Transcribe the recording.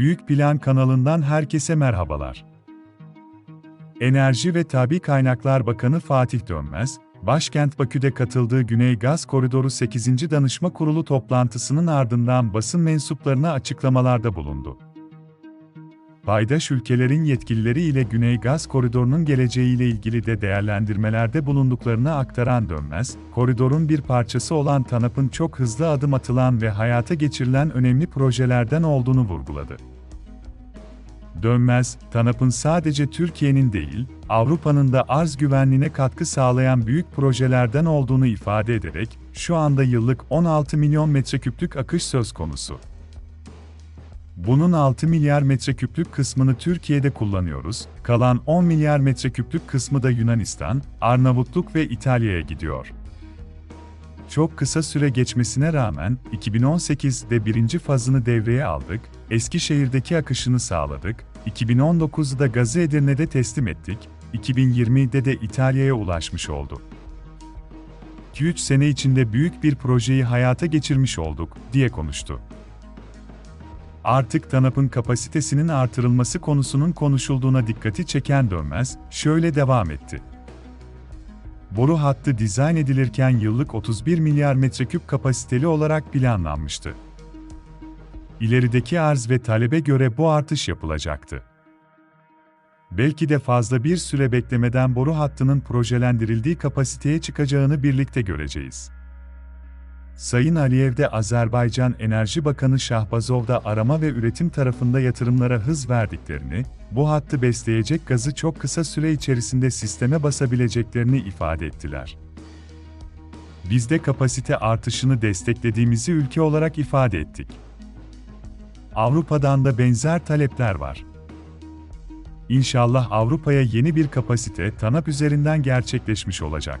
Büyük Plan kanalından herkese merhabalar. Enerji ve Tabi Kaynaklar Bakanı Fatih Dönmez, başkent Bakü'de katıldığı Güney Gaz Koridoru 8. Danışma Kurulu toplantısının ardından basın mensuplarına açıklamalarda bulundu. Paydaş ülkelerin yetkilileri ile Güney Gaz Koridoru'nun geleceğiyle ilgili de değerlendirmelerde bulunduklarını aktaran Dönmez, koridorun bir parçası olan TANAP'ın çok hızlı adım atılan ve hayata geçirilen önemli projelerden olduğunu vurguladı. Dönmez, TANAP'ın sadece Türkiye'nin değil, Avrupa'nın da arz güvenliğine katkı sağlayan büyük projelerden olduğunu ifade ederek, şu anda yıllık 16 milyon metreküplük akış söz konusu. Bunun 6 milyar metreküplük kısmını Türkiye'de kullanıyoruz, kalan 10 milyar metreküplük kısmı da Yunanistan, Arnavutluk ve İtalya'ya gidiyor. Çok kısa süre geçmesine rağmen 2018'de birinci fazını devreye aldık, Eskişehir'deki akışını sağladık, 2019'da gazı Edirne'de teslim ettik, 2020'de de İtalya'ya ulaşmış oldu. 2-3 sene içinde büyük bir projeyi hayata geçirmiş olduk, diye konuştu. Artık TANAP'ın kapasitesinin artırılması konusunun konuşulduğuna dikkati çeken Dönmez, şöyle devam etti. Boru hattı dizayn edilirken yıllık 31 milyar metreküp kapasiteli olarak planlanmıştı. İlerideki arz ve talebe göre bu artış yapılacaktı. Belki de fazla bir süre beklemeden boru hattının projelendirildiği kapasiteye çıkacağını birlikte göreceğiz. Sayın Aliyev de Azerbaycan Enerji Bakanı Şahbazov da arama ve üretim tarafında yatırımlara hız verdiklerini, bu hattı besleyecek gazı çok kısa süre içerisinde sisteme basabileceklerini ifade ettiler. Biz de kapasite artışını desteklediğimizi ülke olarak ifade ettik. Avrupa'dan da benzer talepler var. İnşallah Avrupa'ya yeni bir kapasite TANAP üzerinden gerçekleşmiş olacak.